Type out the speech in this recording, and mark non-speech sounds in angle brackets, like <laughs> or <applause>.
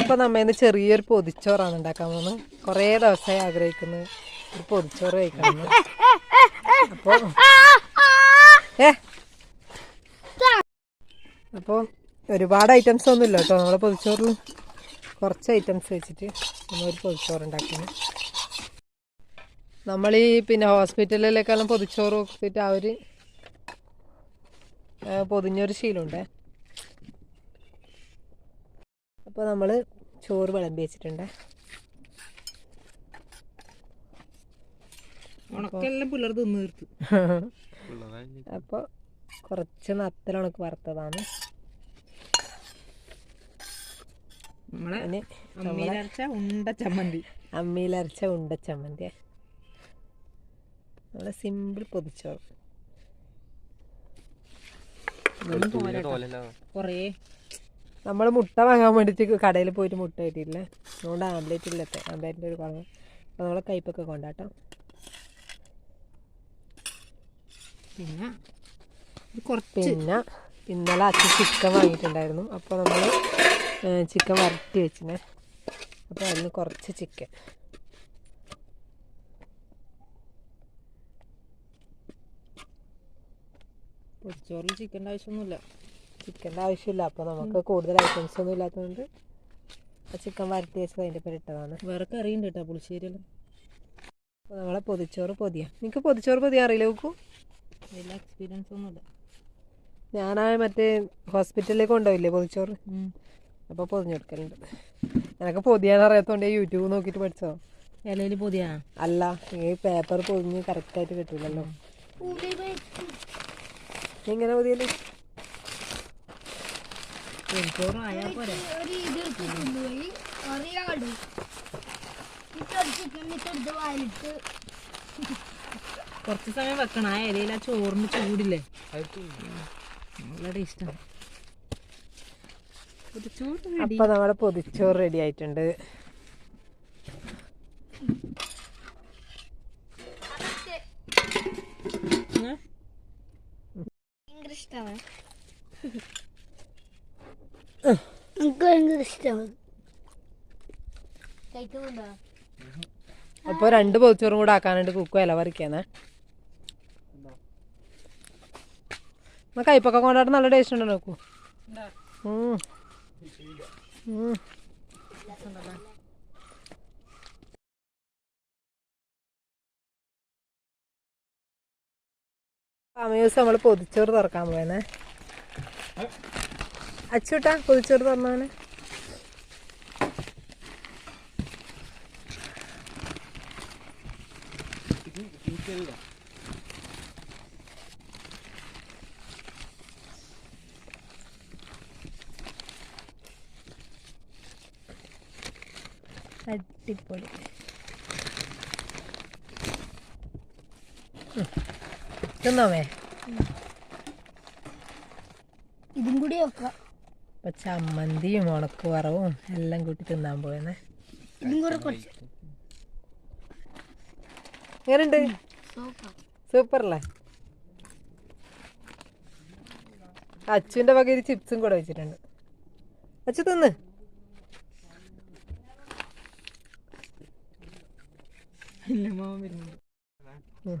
ഇപ്പൊ നമ്മന്ന് ചെറിയൊരു പൊതിച്ചോറാണ് ഉണ്ടാക്കാൻ പോകുന്നത്. കുറേ ദിവസമായി ആഗ്രഹിക്കുന്നത് ഒരു പൊതിച്ചോറ് കഴിക്കണം അപ്പൊ ഏ? അപ്പോൾ ഒരുപാട് ഐറ്റംസ് ഒന്നും ഇല്ല കേട്ടോ. നമ്മളെ പൊതിച്ചോറിൽ കുറച്ച് ഐറ്റംസ് വെച്ചിട്ട് നമ്മളൊരു പൊതിച്ചോറ് ഉണ്ടാക്കുന്നു. നമ്മൾ ഈ പിന്നെ ഹോസ്പിറ്റലിലേക്കെല്ലാം പൊതിച്ചോറ് വെച്ചിട്ട് അവർ പൊതിഞ്ഞൊരു ശീലമുണ്ടേ. അപ്പോൾ നമ്മൾ ചോറ് വിളമ്പി വെച്ചിട്ടുണ്ട്. അപ്പോൾ <laughs> കുറച്ച് നത്തലുണക്ക് വറുത്തതാണ്. നമ്മളെ ഇനി അമ്മയിലരച്ച ഉണ്ട ചമ്മന്തി. അമ്മിയിലരച്ച ഉണ്ട ചമ്മന്തി നമ്മളെ സിമ്പിൾ പൊതിച്ചോറ്. കൊറേ നമ്മൾ മുട്ട വാങ്ങാൻ വേണ്ടിയിട്ട് കടയിൽ പോയിട്ട് മുട്ട കിട്ടിയില്ലേ അതുകൊണ്ട് ആംബ്ലേറ്റ് ഇല്ലത്തെ ആംബ്ലേറ്റിന്റെ ഒരു കുറവ് അപ്പോൾ നമ്മളെ കയ്പൊക്കെ കൊണ്ടാട്ടോ. പിന്നെ കുറച്ച് പിന്നെ ഇന്നലെ അച്ഛൻ ചിക്കൻ വാങ്ങിയിട്ടുണ്ടായിരുന്നു. അപ്പോൾ നമ്മൾ ചിക്കൻ വരട്ടി വെച്ചിനെ. അപ്പോൾ അതിന് കുറച്ച് ചിക്കൻ. പൊടിച്ചോറിൽ ചിക്കന്റെ ആവശ്യമൊന്നുമില്ല. ചിക്കന്റെ ആവശ്യമില്ല. അപ്പോൾ നമുക്ക് കൂടുതൽ ഐറ്റംസ് ഒന്നും ഇല്ലാത്തതുകൊണ്ട് ചിക്കൻ വരട്ടി വെച്ചത് അതിന്റെ പേര് ഇട്ടതാണ്. വേറെ കറിയുണ്ട് കേട്ടോ പുളിശ്ശേരിയെല്ലാം. അപ്പോൾ നമ്മളെ പൊതിച്ചോറ് പൊതിയാം. നിങ്ങൾക്ക് പൊതിച്ചോറ് പൊതിയാ അറിയില്ല നോക്കൂ വലിയ എക്സ്പീരിയൻസ് ഒന്നുമില്ല. ഞാനാ മറ്റേ ഹോസ്പിറ്റലിലേക്ക് കൊണ്ടുപോയില്ലേ പൊതിച്ചോറ്? അപ്പോൾ പൊതിഞ്ഞെടുക്കലുണ്ട് എനിക്ക് പൊതിയാൻ അറിയാത്തതുകൊണ്ട് യൂട്യൂബ് നോക്കിയിട്ട് പഠിച്ചോ ഇലയിൽ പൊതിയാ? അല്ല ഈ പേപ്പർ പൊതിഞ്ഞ് കറക്റ്റായിട്ട് കിട്ടില്ലല്ലോ എങ്ങനെ ഇങ്ങനെ പൊതിയല്ലേ പൊരിച്ചോറും ആയാൽ പോരെ ഒരു ഇത് എടുത്ത് കൊണ്ടുപോയി അറിയാട് കുറച്ച് സമയം വെക്കണം. ആ ഇലയിൽ ആ ചോറിന് ചൂടില്ലേ. അപ്പൊ നമ്മുടെ പൊതിച്ചോറ് റെഡി ആയിട്ടുണ്ട്? ഭയങ്കര ഇഷ്ടമാണ് എനിക്ക് ഭയങ്കര ഇഷ്ടമാണ് കഴിക്കുന്നുണ്ടോ അപ്പൊ രണ്ട് പൊതിച്ചോറും കൂടെ ആക്കാനുണ്ട് കുക്കു ഇല പറിക്കാന്നേ എന്നാ കയ്പൊക്കെ കൊണ്ടാട്ട് നല്ല ടേസ്റ്റ് ഉണ്ടോ നോക്കൂ. സമയ ദിവസം നമ്മൾ പൊതിച്ചോറ് തുറക്കാൻ പോയെന്നേ അച്ചൂട്ടാ പൊതിച്ചോറ് തുറന്നവനെ അടിപൊളി. തിന്നോമേ ഇതും കൂടി വെക്കാം. ഇപ്പൊ ചമ്മന്തിയും ഉണക്കുവറവും എല്ലാം കൂട്ടി തിന്നാൻ പോയെന്നേ. എങ്ങനെയുണ്ട്? അല്ലേ അച്ചുവിന്റെ പകുതി ചിപ്സും കൂടെ വെച്ചിട്ടുണ്ട്. അച്ചു തിന്ന്. ഇല്ല മാമൻ വരുന്നുണ്ട്. ഉം.